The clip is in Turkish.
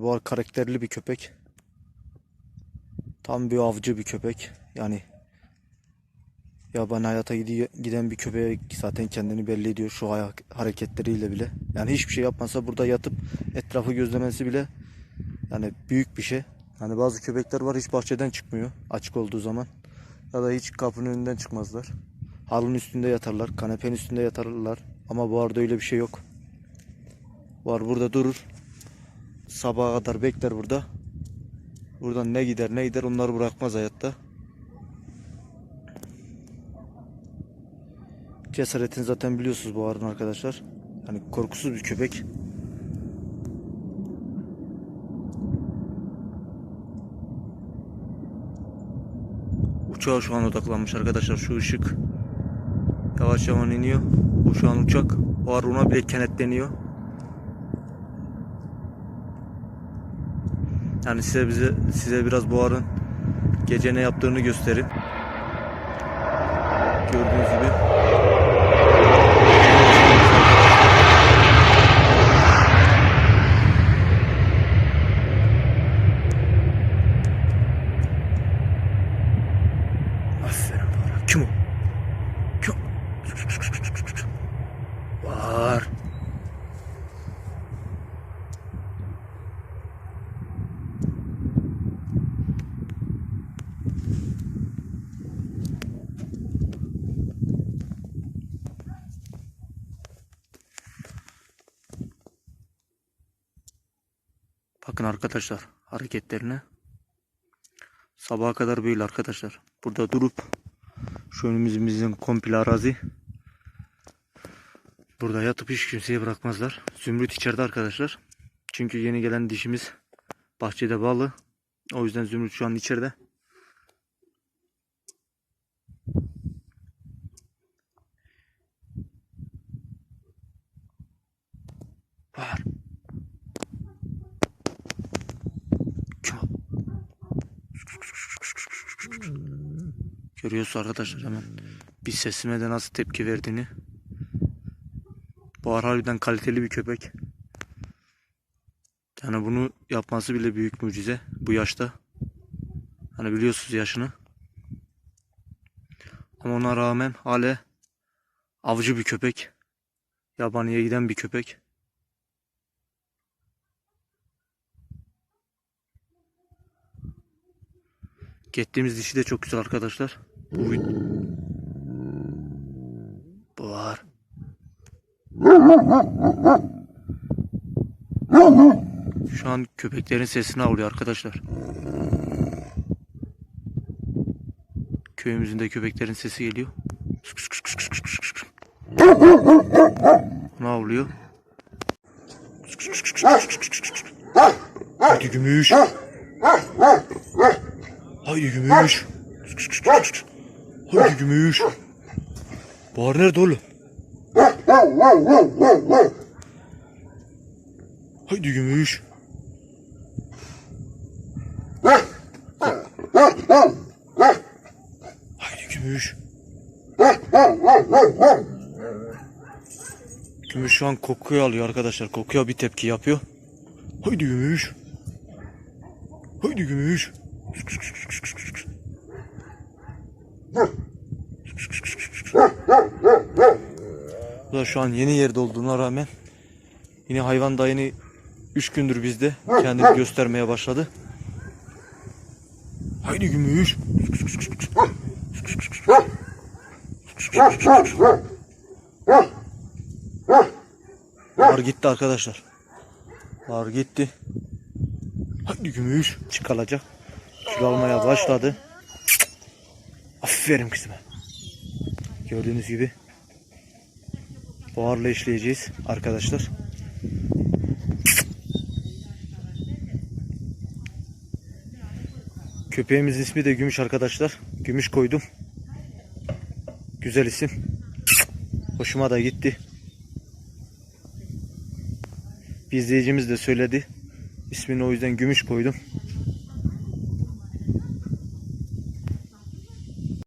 Bu ar- karakterli bir köpek. Tam bir avcı bir köpek. Yani yabani hayata giden bir köpeğe zaten kendini belli ediyor şu hareketleriyle bile. Yani hiçbir şey yapmasa burada yatıp etrafı gözlemesi bile yani büyük bir şey. Hani bazı köpekler var hiç bahçeden çıkmıyor açık olduğu zaman. Ya da hiç kapının önünden çıkmazlar. Halının üstünde yatarlar, kanepenin üstünde yatarlar. Ama bu arada öyle bir şey yok. Var burada durur. Sabaha kadar bekler burada. Buradan ne gider ne gider onları bırakmaz hayatta. Cesaretini zaten biliyorsunuz bu arada arkadaşlar. Hani korkusuz bir köpek. Uçağa şu an odaklanmış arkadaşlar şu ışık. Yavaş yavaş iniyor. Bu şu an uçak. O ara ona bile kenetleniyor. Yani size bize size biraz buharın gece ne yaptığını göstereyim. Gördüğünüz gibi. Aferin Buğra. Kim o? Kim? Var. Bakın arkadaşlar hareketlerine. Sabaha kadar böyle arkadaşlar. Burada durup şu önümüzümüzün komple arazi. Burada yatıp hiç kimseye bırakmazlar. Zümrüt içeride arkadaşlar. Çünkü yeni gelen dişimiz bahçede bağlı. O yüzden Zümrüt şu an içeride. Görüyorsunuz arkadaşlar hemen bir sesime de nasıl tepki verdiğini. Bu harbiden kaliteli bir köpek. Yani bunu yapması bile büyük mucize bu yaşta. Hani biliyorsunuz yaşını. Ama ona rağmen hala avcı bir köpek. Yabaniye giden bir köpek. Gittiğimiz dişi de çok güzel arkadaşlar. Bu var. Şu an köpeklerin sesini alıyor arkadaşlar. Köyümüzün de köpeklerin sesi geliyor. Ne avlıyor? Hadi gümüş. Haydi gümüş. Haydi gümüş. Bahar nerede oğlum? Haydi gümüş. Haydi gümüş. Gümüş şu an kokuyu alıyor arkadaşlar. Kokuya bir tepki yapıyor. Haydi gümüş. Haydi gümüş. Bu da şu an yeni yerde olduğuna rağmen yine hayvan da yeni 3 gündür bizde kendini göstermeye başladı. Haydi gümüş. Var gitti arkadaşlar. Var gitti. Hadi gümüş çıkaracak. Kilo almaya başladı. Aferin kızıma. Gördüğünüz gibi buharla işleyeceğiz arkadaşlar. Köpeğimizin ismi de Gümüş arkadaşlar. Gümüş koydum. Güzel isim. Hoşuma da gitti. Bir izleyicimiz de söyledi. İsmini o yüzden Gümüş koydum.